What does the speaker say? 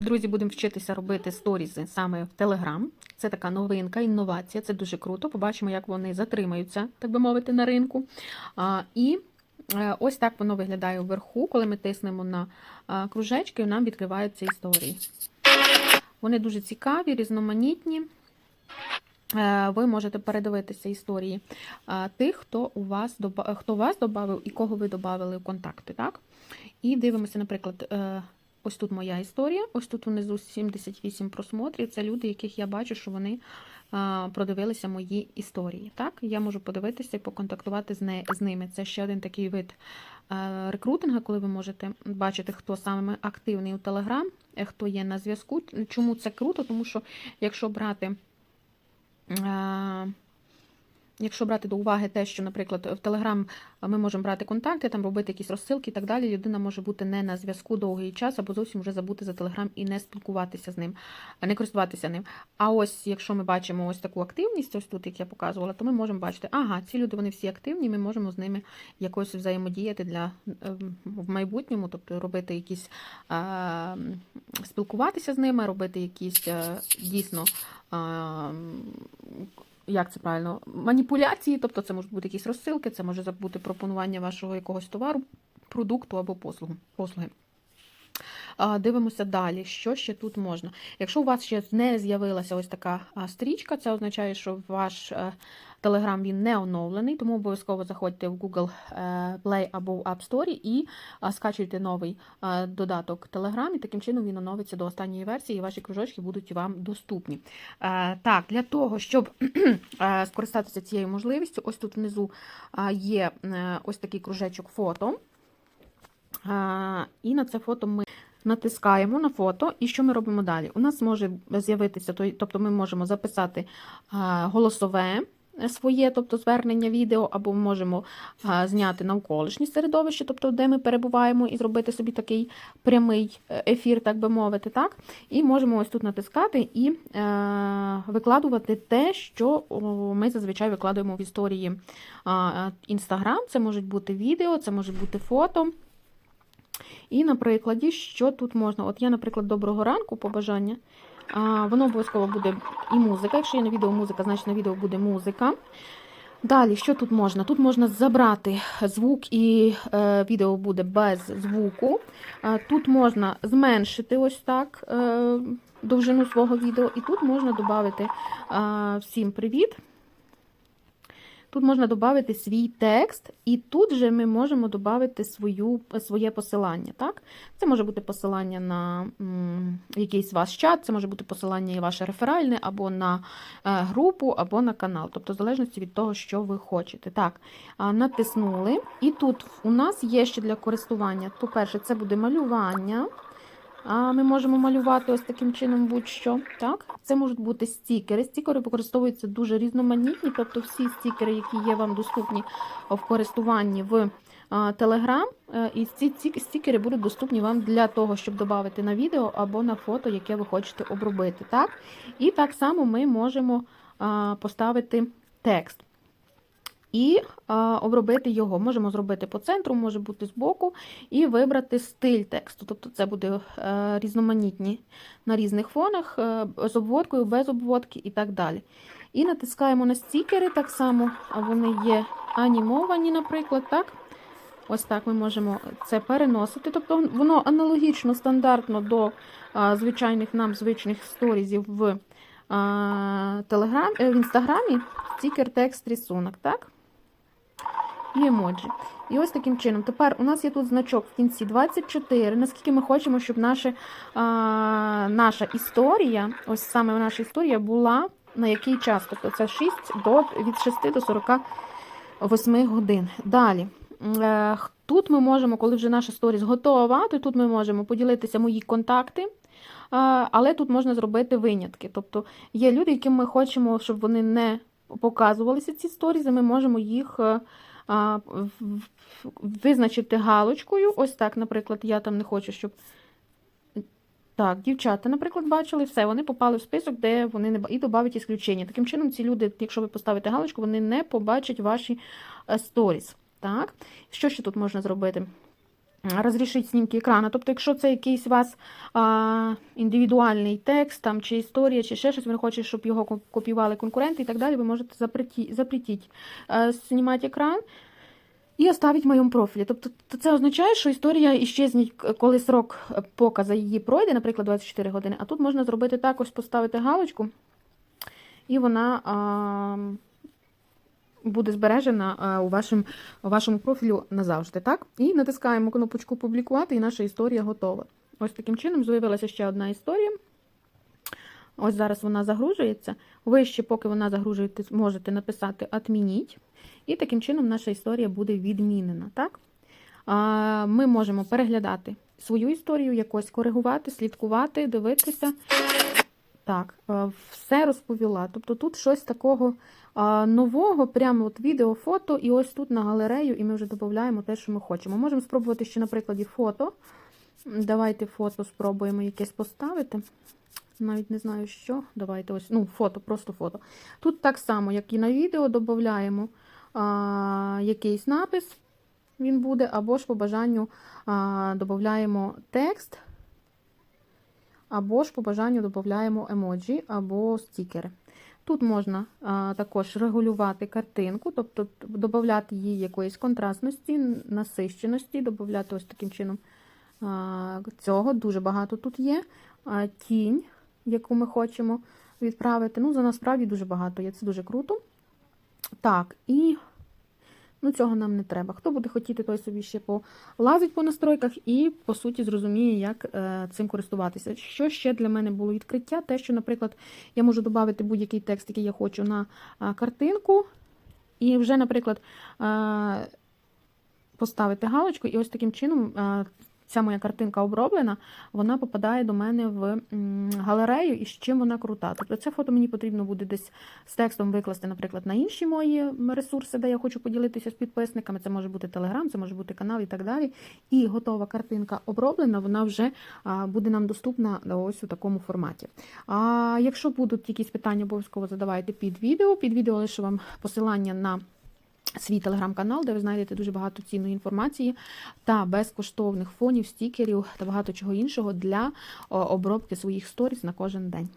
Друзі, будемо вчитися робити сторізи саме в Telegram. Це така новинка, інновація. Це дуже круто. Побачимо, як вони затримаються, так би мовити, на ринку. А, і е, ось так воно виглядає вверху, коли ми тиснемо на а, кружечки, нам відкриваються історії. Вони дуже цікаві, різноманітні. Е, Ви можете передивитися історії тих, хто у вас хто вас додав і кого ви додали в контакти. Так? І дивимося, наприклад, е, ось тут моя історія, ось тут внизу 78 просмотрів. Це люди, яких я бачу, що вони продивилися мої історії. Так? Я можу подивитися і поконтактувати з, ними. Це ще один такий вид рекрутингу, коли ви можете бачити, хто саме активний у е, хто є на зв'язку. Чому це круто? Тому що якщо брати. Якщо брати до уваги те, що, наприклад, в Телеграм ми можемо брати контакти, там робити якісь розсилки і так далі, людина може бути не на зв'язку довгий час або зовсім вже забути за Телеграм і не спілкуватися з ним, не користуватися ним. А ось якщо ми бачимо ось таку активність, ось тут, як я показувала, то ми можемо бачити, ага, ці люди вони всі активні, ми можемо з ними якось взаємодіяти для ем, в майбутньому, тобто робити якісь спілкуватися з ними, робити якісь е, дійсно. Як це правильно, маніпуляції, тобто це можуть бути якісь розсилки, це може бути пропонування вашого якогось товару, продукту або послугу, послуги. Дивимося далі, що ще тут можна. Якщо у вас ще не з'явилася ось така стрічка, це означає, що ваш Telegram він не оновлений, тому обов'язково заходьте в Google е, Play або в App Store і скачуйте новий е, додаток Telegram, і таким чином він оновиться до останньої версії, і ваші кружочки будуть вам доступні. Е, Так, для того, щоб скористатися цією можливістю, ось тут внизу є ось такий кружечок фото. І на це фото ми натискаємо на фото, і що ми робимо далі? У нас може з'явитися, тобто ми можемо записати голосове своє, тобто звернення відео, або можемо зняти навколишнє середовище, тобто де ми перебуваємо, і зробити собі такий прямий е, ефір, так би мовити. так? І можемо ось тут натискати і е, викладувати те, що ми зазвичай викладуємо в історії Інстаграм. Це можуть бути відео, це може бути фото. І на прикладі, що тут можна? От я, наприклад, доброго ранку, побажання. А, воно обов'язково буде і музика. Якщо є на відео музика, значить на відео буде музика. Далі, що тут можна? Тут можна забрати звук, і е, відео буде без звуку. А, тут можна зменшити ось так е, довжину свого відео, і тут можна додати е, всім привіт. Тут можна додати свій текст, і тут же ми можемо додати свою, своє посилання. Так? Це може бути посилання на м, якийсь ваш чат, це може бути посилання і ваше реферальне, або на е, групу, або на канал. Тобто, в залежності від того, що ви хочете. Так, натиснули. І тут у нас є ще для користування. По-перше, це буде малювання. Ми можемо малювати ось таким чином будь-що. Так? Це можуть бути стікери. Стікери використовуються дуже різноманітні, тобто всі стікери, які є вам доступні в користуванні в е, і ці стікери будуть доступні вам для того, щоб додати на відео або на фото, яке ви хочете обробити. Так? І так само ми можемо поставити текст. І обробити його. Можемо зробити по центру, може бути збоку, і вибрати стиль тексту. Тобто це буде е, різноманітні на різних фонах, е, з обводкою, без обводки і так далі. І натискаємо на стікери, так само вони є анімовані, наприклад. так? Ось так ми можемо це переносити. Тобто воно аналогічно, стандартно до а, звичайних нам звичних сторізів в, а, телеграм, е, в інстаграмі, стікер, текст, рисунок. так? І емоджі. І ось таким чином. Тепер у нас є тут значок в кінці 24. Наскільки ми хочемо, щоб наша, а, наша історія, ось саме наша історія була на який час? Тобто це 6 до, від 6 до 48 годин. Далі. Е, Тут ми можемо, коли вже наша сторіс готова, то тут ми можемо поділитися мої контакти. Але тут можна зробити винятки. Тобто є люди, яким ми хочемо, щоб вони не показувалися ці сторізи, ми можемо їх е, визначити галочкою. Ось так, наприклад, я там не хочу, щоб. Так, дівчата, наприклад, бачили все, вони попали в список, де вони не і додають ісключення. Таким чином, ці люди, якщо ви поставите галочку, вони не побачать ваші е, сторіс. Так, що ще тут можна зробити? Розрішити знімки екрану. Тобто, якщо це якийсь у вас а, індивідуальний текст там, чи історія, чи ще щось, ви хочете, щоб його копіювали конкуренти і так далі, ви можете запреті, запретіть е, знімати екран і оставити в моєму профілі. Тобто то це означає, що історія іщезне, коли срок показу її пройде, наприклад, 24 години, а тут можна зробити так, ось поставити галочку, і вона а, буде збережена у, вашому, у вашому профілю назавжди. Так? І натискаємо кнопочку Публікувати, і наша історія готова. Ось таким чином з'явилася ще одна історія. Ось зараз вона загружується. Ви ще, поки вона загружується, можете написати «Отмініть». І таким чином наша історія буде відмінена. Так? Ми можемо переглядати свою історію, якось коригувати, слідкувати, дивитися. Так, е, все розповіла. Тобто тут щось такого нового, прямо от відео, фото, і ось тут на галерею, і ми вже додаємо те, що ми хочемо. Можемо спробувати ще на прикладі фото. Давайте фото спробуємо якесь поставити. Навіть не знаю, що. Давайте ось, ну, фото, просто фото. Тут так само, як і на відео, додаємо якийсь напис, він буде, або ж по бажанню додаємо текст, або ж по бажанню додаємо емоджі або стікери. Тут можна також регулювати картинку, тобто додати їй якоїсь контрастності, насищеності, додати ось таким чином цього. Дуже багато тут є. Тінь, яку ми хочемо відправити. Ну, за насправді дуже багато є. Це дуже круто. Так, і ну, цього нам не треба. Хто буде хотіти, той собі ще полазить по настройках і, по суті, зрозуміє, як е, цим користуватися. Що ще для мене було відкриття? Те, що, наприклад, я можу додати будь-який текст, який я хочу на картинку, і вже, наприклад, поставити галочку, і ось таким чином. Ця моя картинка оброблена, вона попадає до мене в галерею, і з чим вона крута. Тобто це фото мені потрібно буде десь з текстом викласти, наприклад, на інші мої ресурси, де я хочу поділитися з підписниками. Це може бути Телеграм, це може бути канал і так далі. І готова картинка оброблена, вона вже буде нам доступна ось у такому форматі. А якщо будуть якісь питання, обов'язково задавайте під відео. Під відео лише вам посилання на. Свій телеграм-канал, де ви знайдете дуже багато цінної інформації та безкоштовних фонів, стікерів та багато чого іншого для обробки своїх сторіс на кожен день.